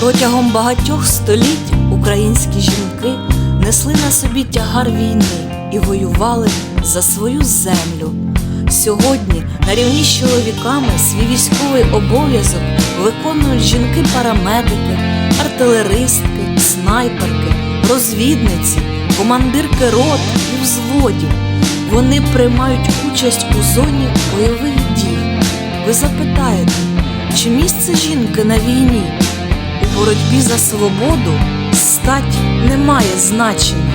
Протягом багатьох століть українські жінки несли на собі тягар війни і воювали за свою землю. Сьогодні на рівні з чоловіками свій військовий обов'язок виконують жінки-парамедики, артилеристки, снайперки, розвідниці, командирки рот і взводів. Вони приймають участь у зоні бойових дій. Ви запитаєте, чи місце жінки на війні? Боротьбі за свободу стать не має значення.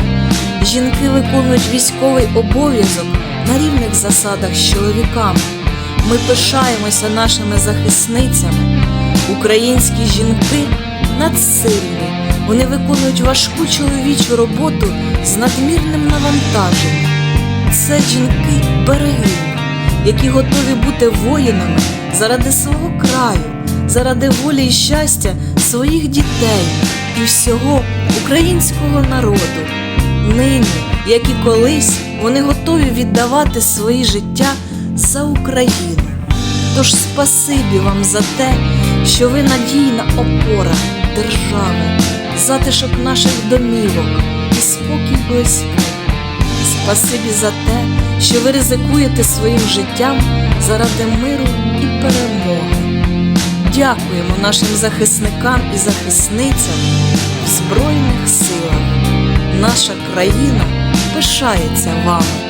Жінки виконують військовий обов'язок на рівних засадах з чоловіками. Ми пишаємося нашими захисницями. Українські жінки надсильні. Вони виконують важку чоловічу роботу з надмірним навантаженням. Це жінки берегині, які готові бути воїнами заради свого краю, заради волі і щастя своїх дітей і всього українського народу. Нині, як і колись, вони готові віддавати свої життя за Україну. Тож спасибі вам за те, що ви надійна опора держави, затишок наших домівок і спокій близьких. Спасибі за те, що ви ризикуєте своїм життям заради миру і перемоги. Дякуємо нашим захисникам і захисницям в Збройних силах. Наша країна пишається вами.